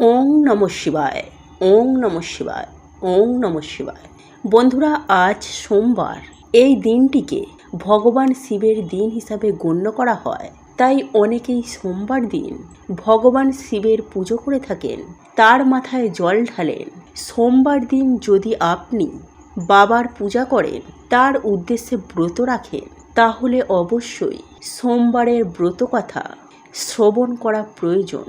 ওং নম শিবায়, ওং নম শিবায়, ওং নম শিবায়। বন্ধুরা, আজ সোমবার। এই দিনটিকে ভগবান শিবের দিন হিসাবে গণ্য করা হয়। তাই অনেকেই সোমবার দিন ভগবান শিবের পুজো করে থাকেন, তার মাথায় জল ঢালেন। সোমবার দিন যদি আপনি বাবার পূজা করেন, তার উদ্দেশ্যে ব্রত রাখেন, তাহলে অবশ্যই সোমবারের ব্রত কথা শ্রবণ করা প্রয়োজন।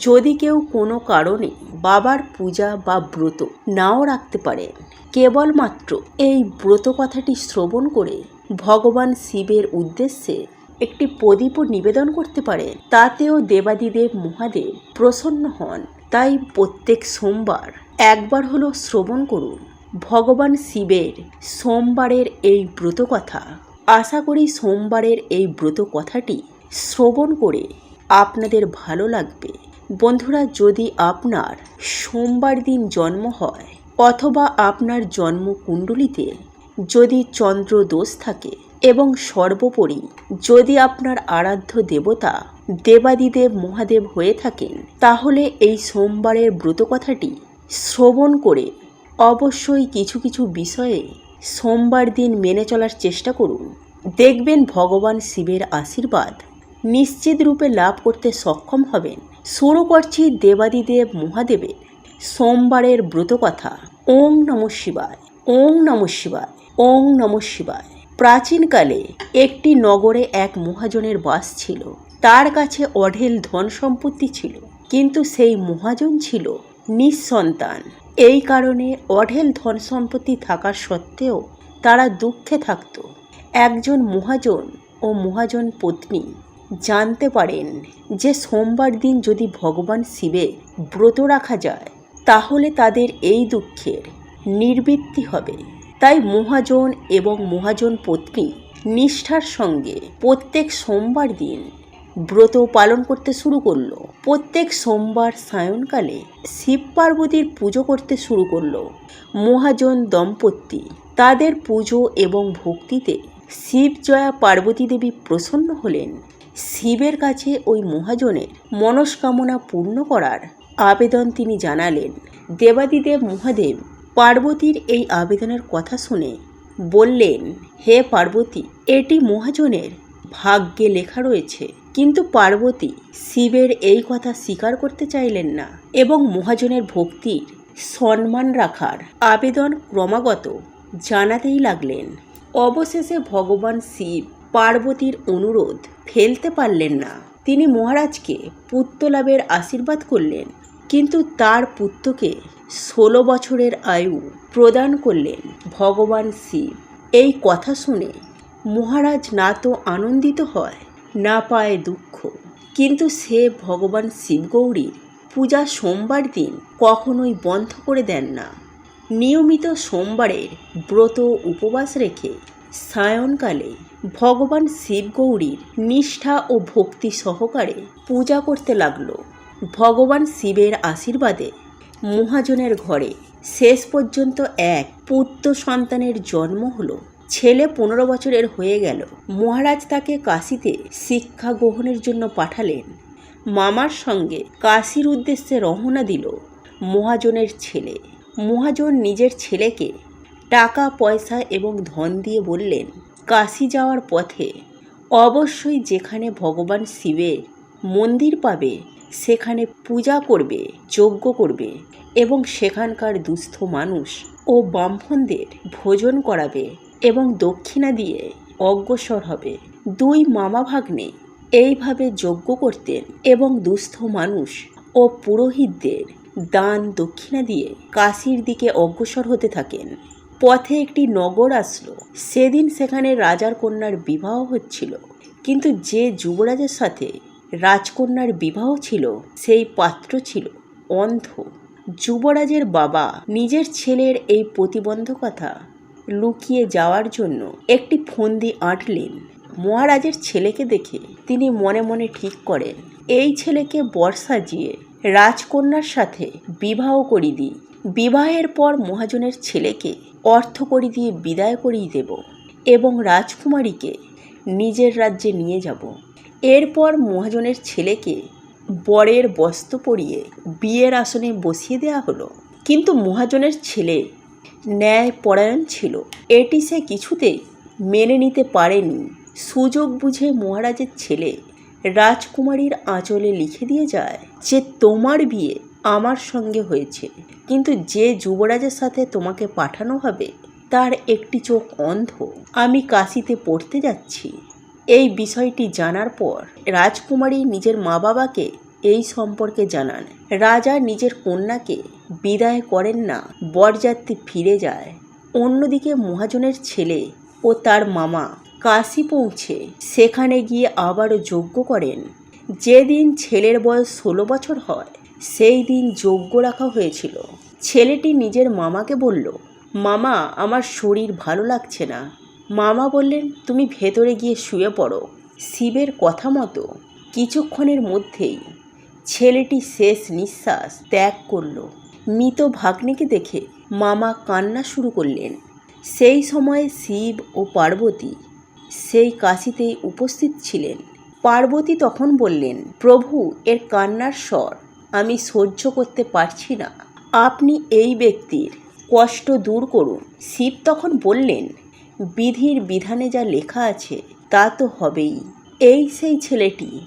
যদি কেউ কোনো কারণে বাবার পূজা বা ব্রত নাও রাখতে পারেন কেবলমাত্র এই ব্রত কথাটি শ্রবণ করে ভগবান শিবের উদ্দেশ্যে একটি প্রদীপও নিবেদন করতে পারেন তাতেও দেবাদিদেব মহাদেব প্রসন্ন হন। তাই প্রত্যেক সোমবার একবার হলো শ্রবণ করুন ভগবান শিবের সোমবারের এই ব্রত কথা। আশা করি সোমবারের এই ব্রত কথাটি শ্রবণ করে আপনাদের ভালো লাগবে। বন্ধুরা, যদি আপনার সোমবার দিন জন্ম হয় অথবা আপনার জন্ম কুণ্ডলিতে যদি চন্দ্র দোষ থাকে এবং সর্বোপরি যদি আপনার আরাধ্য দেবতা দেবাদিদেব মহাদেব হয়ে থাকেন, তাহলে এই সোমবারের ব্রত কথাটি শ্রবণ করে অবশ্যই কিছু কিছু বিষয়ে সোমবার দিন মেনে চলার চেষ্টা করুন। দেখবেন ভগবান শিবের আশীর্বাদ নিশ্চিত রূপে লাভ করতে সক্ষম হবেন। শুরু করছি দেবাদিদেব মহাদেবের সোমবারের ব্রত কথা। ওং নম শিবায়, ওং নম শিবায়, ওং নম শিবায়। প্রাচীনকালে একটি নগরে এক মহাজনের বাস ছিল। তার কাছে অঢেল ধন সম্পত্তি ছিল। কিন্তু সেই মহাজন ছিল নিঃসন্তান। এই কারণে অঢেল ধন সম্পত্তি থাকার সত্ত্বেও তারা দুঃখে থাকত। একজন মহাজন ও মহাজন পত্নী জানতে পারেন যে সোমবার দিন যদি ভগবান শিবের ব্রত রাখা যায়, তাহলে তাদের এই দুঃখের নির্বৃত্তি হবে। তাই মহাজন এবং মহাজন পত্নী নিষ্ঠার সঙ্গে প্রত্যেক সোমবার দিন ব্রত পালন করতে শুরু করল। প্রত্যেক সোমবার সায়নকালে শিব পার্বতীর পুজো করতে শুরু করল। মহাজন দম্পতি তাদের পুজো এবং ভক্তিতে শিব জয়া পার্বতী দেবী প্রসন্ন হলেন। শিবের কাছে ওই মহাজনের মনস্কামনা পূর্ণ করার আবেদন তিনি জানালেন। দেবাদিদেব মহাদেব পার্বতীর এই আবেদনের কথা শুনে বললেন, হে পার্বতী, এটি মহাজনের ভাগ্যে লেখা রয়েছে। কিন্তু পার্বতী, শিবের এই কথা স্বীকার করতে চাইলেন না এবং মহাজনের ভক্তির সম্মান রাখার আবেদন ক্রমাগত জানাতেই লাগলেন। অবশেষে ভগবান শিব পার্বতীর অনুরোধ ফেলতে পারলেন না। তিনি মহারাজকে পুত্রলাভের আশীর্বাদ করলেন, কিন্তু তার পুত্রকে ষোলো বছরের আয়ু প্রদান করলেন ভগবান শিব। এই কথা শুনে মহারাজ না তো আনন্দিত হয়, না পায় দুঃখ। কিন্তু সে ভগবান শিবগৌরীর পূজা সোমবার দিন কখনোই বন্ধ করে দেন না। নিয়মিত সোমবারের ব্রত উপবাস রেখে সায়নকালে ভগবান শিবগৌরীর নিষ্ঠা ও ভক্তি সহকারে পূজা করতে লাগল। ভগবান শিবের আশীর্বাদে মহাজনের ঘরে শেষ পর্যন্ত এক পুত্র সন্তানের জন্ম হলো। ছেলে পনেরো বছরের হয়ে গেল। মহারাজ তাকে কাশিতে শিক্ষা গ্রহণের জন্য পাঠালেন। মামার সঙ্গে কাশির উদ্দেশ্যে রওনা দিল মহাজনের ছেলে। মহাজন নিজের ছেলেকে টাকা, পয়সা এবং ধন দিয়ে বললেন কাশি যাওয়ার পথে অবশ্যই যেখানে ভগবান শিবের মন্দির পাবে, সেখানে পূজা করবে, যজ্ঞ করবে এবং সেখানকার দুস্থ মানুষ ও ব্রাহ্মণদের ভোজন করাবে এবং দক্ষিণা দিয়ে অগ্রসর হবে। দুই মামা ভাগ্নে এইভাবে যজ্ঞ করতেন এবং দুস্থ মানুষ ও পুরোহিতদের দান দক্ষিণা দিয়ে কাশির দিকে অগ্রসর হতে থাকেন। পথে একটি নগর আসলো। সেদিন সেখানে রাজার কন্যার বিবাহ হচ্ছিল। কিন্তু যে যুবরাজের সাথে রাজকন্যার বিবাহ ছিল, সেই পাত্র ছিল অন্ধ। যুবরাজের বাবা নিজের ছেলের এই প্রতিবন্ধকতা লুকিয়ে যাওয়ার জন্য একটি ফন্দি আঁটলেন। মহারাজের ছেলেকে দেখে তিনি মনে মনে ঠিক করেন, এই ছেলেকে বর সাজিয়ে রাজকন্যার সাথে বিবাহ করি দিই বিবাহের পর মহাজনের ছেলেকে অর্থ করি দিয়ে বিদায় করিয়ে দেব এবং রাজকুমারীকে নিজের রাজ্যে নিয়ে যাব। এরপর মহাজনের ছেলেকে বরের বস্ত্র পরিয়ে বিয়ের আসনে বসিয়ে দেওয়া হলো। কিন্তু মহাজনের ছেলে ন্যায় পরায়ণ ছিল। এটি সে কিছুতেই মেনে নিতে পারেনি। সুযোগ বুঝে মহারাজের ছেলে রাজকুমারীর আঁচলে লিখে দিয়ে যায় যে, তোমার বিয়ে আমার সঙ্গে হয়েছে। কিন্তু যে যুবরাজের সাথে তোমাকে পাঠানো হবে, তার একটি চোখ অন্ধ। আমি কাশিতে পড়তে যাচ্ছি। এই বিষয়টি জানার পর রাজকুমারী নিজের মা বাবাকে এই সম্পর্কে জানান। রাজা নিজের কন্যাকে বিদায় করেন না, বরযাত্রী ফিরে যায়। অন্যদিকে মহাজনের ছেলে ও তার মামা কাশি পৌঁছে সেখানে গিয়ে আবারও যজ্ঞ করেন। যেদিন ছেলের বয়স ষোলো বছর হয় সেই দিন যজ্ঞ রাখা হয়েছিল। ছেলেটি নিজের মামাকে বলল, মামা, আমার শরীর ভালো লাগছে না। মামা বললেন, তুমি ভেতরে গিয়ে শুয়ে পড়ো, শিবের কথা মতো। কিছুক্ষণের মধ্যেই ছেলেটি শেষ নিঃশ্বাস ত্যাগ করল। মৃত ভাগ্নিকে দেখে মামা কান্না শুরু করলেন। সেই সময়ে শিব ও পার্বতী সেই কাশিতে উপস্থিত ছিলেন। পার্বতী তখন বললেন, প্রভু, এর কান্নার স্বর। আমি সহ্য করতে পারছি না। আপনি এই ব্যক্তির কষ্ট দূর করুন। শিব তখন বললেন, বিধির বিধানে যা লেখা আছে তা তো হবেই। এই সেই ছেলেটি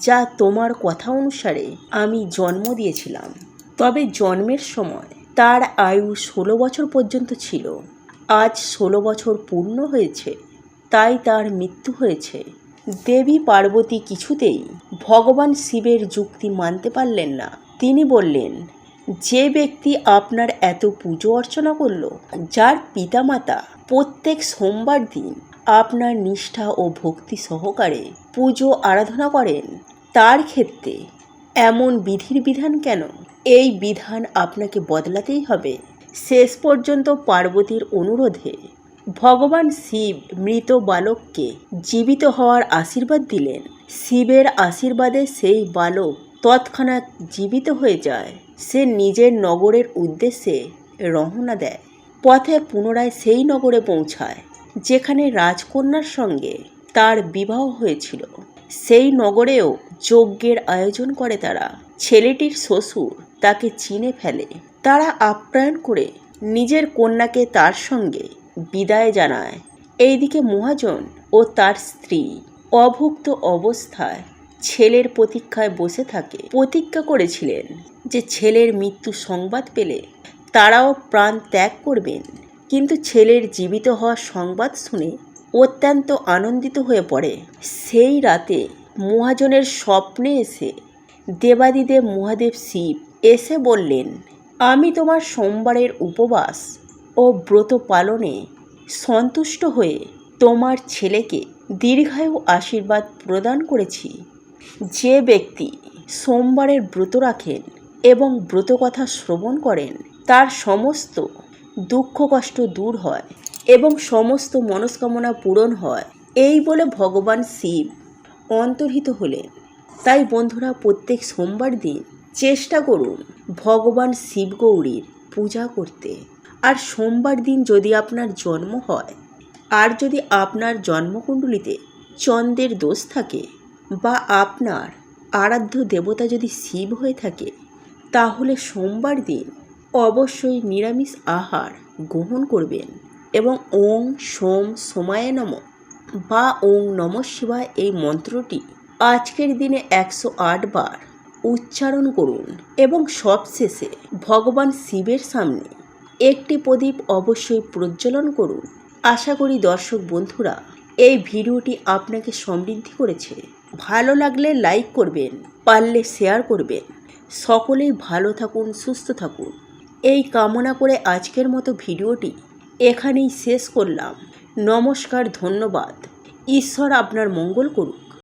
যা তোমার কথা অনুসারে আমি জন্ম দিয়েছিলাম। তবে জন্মের সময় তার আয়ু ষোলো বছর পর্যন্ত ছিল। আজ ষোলো বছর পূর্ণ হয়েছে, তাই তার মৃত্যু হয়েছে। দেবী পার্বতী কিছুতেই ভগবান শিবের যুক্তি মানতে পারলেন না। তিনি বললেন, যে ব্যক্তি আপনার এত পুজো অর্চনা করল, যার পিতামাতা প্রত্যেক সোমবার দিন আপনার নিষ্ঠা ও ভক্তি সহকারে পুজো আরাধনা করেন, তার ক্ষেত্রে এমন বিধির বিধান কেন? এই বিধান আপনাকে বদলাতেই হবে। শেষ পর্যন্ত পার্বতীর অনুরোধে ভগবান শিব মৃত বালককে জীবিত হওয়ার আশীর্বাদ দিলেন। শিবের আশীর্বাদে সেই বালক তৎক্ষণাৎ জীবিত হয়ে যায়। সে নিজের নগরের উদ্দেশ্যে রওনা দেয়। পথে পুনরায় সেই নগরে পৌঁছায়, যেখানে রাজকন্যার সঙ্গে তার বিবাহ হয়েছিল। সেই নগরেও যজ্ঞের আয়োজন করে তারা। ছেলেটির শ্বশুর তাকে চিনে ফেলে। তারা আপ্যায়ন করে নিজের কন্যাকে তার সঙ্গে বিদায় জানায়। এইদিকে মহাজন ও তার স্ত্রী অভুক্ত অবস্থায় ছেলের প্রতীক্ষায় বসে থাকে। প্রতিজ্ঞা করেছিলেন যে ছেলের মৃত্যু সংবাদ পেলে তারাও প্রাণ ত্যাগ করবেন। কিন্তু ছেলের জীবিত হওয়ার সংবাদ শুনে অত্যন্ত আনন্দিত হয়ে পড়ে। সেই রাতে মহাজনের স্বপ্নে এসে দেবাদিদেব মহাদেব শিব এসে বললেন, আমি তোমার সোমবারের উপবাস ও ব্রত পালনে সন্তুষ্ট হয়ে তোমার ছেলেকে দীর্ঘায়ু আশীর্বাদ প্রদান করেছি। যে ব্যক্তি সোমবারের ব্রত রাখেন এবং ব্রত কথা শ্রবণ করেন, তার সমস্ত দুঃখ কষ্ট দূর হয় এবং সমস্ত মনস্কামনা পূরণ হয়। এই বলে ভগবান শিব অন্তর্হিত হলেন। তাই বন্ধুরা, প্রত্যেক সোমবার দিন চেষ্টা করুন ভগবান শিবগৌরীর পূজা করতে। আর সোমবার দিন যদি আপনার জন্ম হয়, আর যদি আপনার জন্মকুণ্ডলিতে চন্দ্রের দোষ থাকে বা আপনার আরাধ্য দেবতা যদি শিব হয়ে থাকে, তাহলে সোমবার দিন অবশ্যই নিরামিষ আহার গ্রহণ করবেন এবং ওং সোম সোমায় নম বা ওং নম শিবায় এই মন্ত্রটি আজকের দিনে একশো আট বার উচ্চারণ করুন এবং সবশেষে ভগবান শিবের সামনে একটি প্রদীপ অবশ্যই প্রজ্বলন করুন। আশা করি দর্শক বন্ধুরা, এই ভিডিওটি আপনাকে সমৃদ্ধি করেছে। ভালো লাগলে লাইক করবেন, পারলে শেয়ার করবেন। সকলেই ভালো থাকুন, সুস্থ থাকুন। এই কামনা করে আজকের মতো ভিডিওটি এখানেই শেষ করলাম। নমস্কার, ধন্যবাদ। ঈশ্বর আপনার মঙ্গল করুন